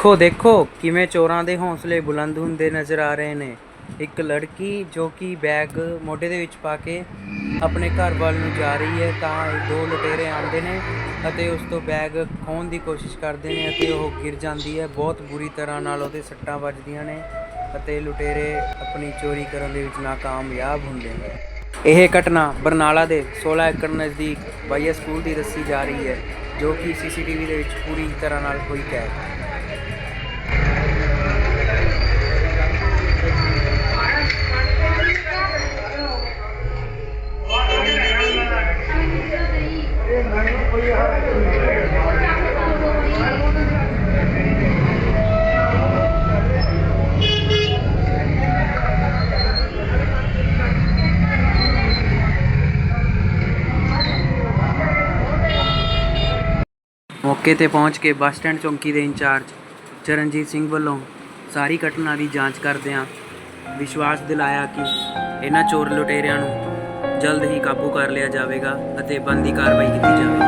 ਦੇਖੋ ਦੇਖੋ ਕਿਵੇਂ ਚੋਰਾਂ ਦੇ ਹੌਸਲੇ ਬੁਲੰਦ ਹੁੰਦੇ ਨਜ਼ਰ ਆ ਰਹੇ ਨੇ। ਇੱਕ ਲੜਕੀ ਜੋ ਕਿ ਬੈਗ ਮੋਢੇ ਦੇ ਵਿੱਚ ਪਾ ਕੇ ਆਪਣੇ ਘਰ ਵੱਲ ਨੂੰ ਜਾ ਰਹੀ ਹੈ, ਤਾਂ ਦੋ ਲੁਟੇਰੇ ਆਉਂਦੇ ਨੇ ਅਤੇ ਉਸ ਤੋਂ ਬੈਗ ਖੋਹਣ ਦੀ ਕੋਸ਼ਿਸ਼ ਕਰਦੇ ਨੇ ਅਤੇ ਉਹ ਗਿਰ ਜਾਂਦੀ ਹੈ। ਬਹੁਤ ਬੁਰੀ ਤਰ੍ਹਾਂ ਨਾਲ ਉਹਦੇ ਸੱਟਾਂ ਵੱਜਦੀਆਂ ਨੇ ਅਤੇ ਲੁਟੇਰੇ ਆਪਣੀ ਚੋਰੀ ਕਰਨ ਦੇ ਵਿੱਚ ਨਾਕਾਮਯਾਬ ਹੁੰਦੇ ਨੇ। ਇਹ ਘਟਨਾ ਬਰਨਾਲਾ ਦੇ 16 ਏਕੜ ਨਜ਼ਦੀਕ ਬਾਈਆ ਸਕੂਲ ਦੀ ਦੱਸੀ ਜਾ ਰਹੀ ਹੈ, ਜੋ ਕਿ ਸੀਸੀਟੀਵੀ ਦੇ ਵਿੱਚ ਪੂਰੀ ਤਰ੍ਹਾਂ ਨਾਲ ਹੋਈ ਹੈ ਮੌਕੇ ਤੇ ਪਹੁੰਚ ਕੇ ਬੱਸ ਸਟੈਂਡ ਚੌਂਕੀ ਦੇ ਇੰਚਾਰਜ ਚਰਨਜੀਤ ਸਿੰਘ ਵੱਲੋਂ ਸਾਰੀ ਘਟਨਾ ਦੀ ਜਾਂਚ ਕਰਦਿਆਂ ਵਿਸ਼ਵਾਸ ਦਿਲਾਇਆ ਕਿ ਇਹਨਾਂ ਚੋਰ ਲੁਟੇਰਿਆਂ ਨੂੰ ਜਲਦ ਹੀ ਕਾਬੂ ਕਰ ਲਿਆ ਜਾਵੇਗਾ ਅਤੇ ਬੰਦੀ ਕਾਰਵਾਈ ਕੀਤੀ ਜਾਵੇਗੀ।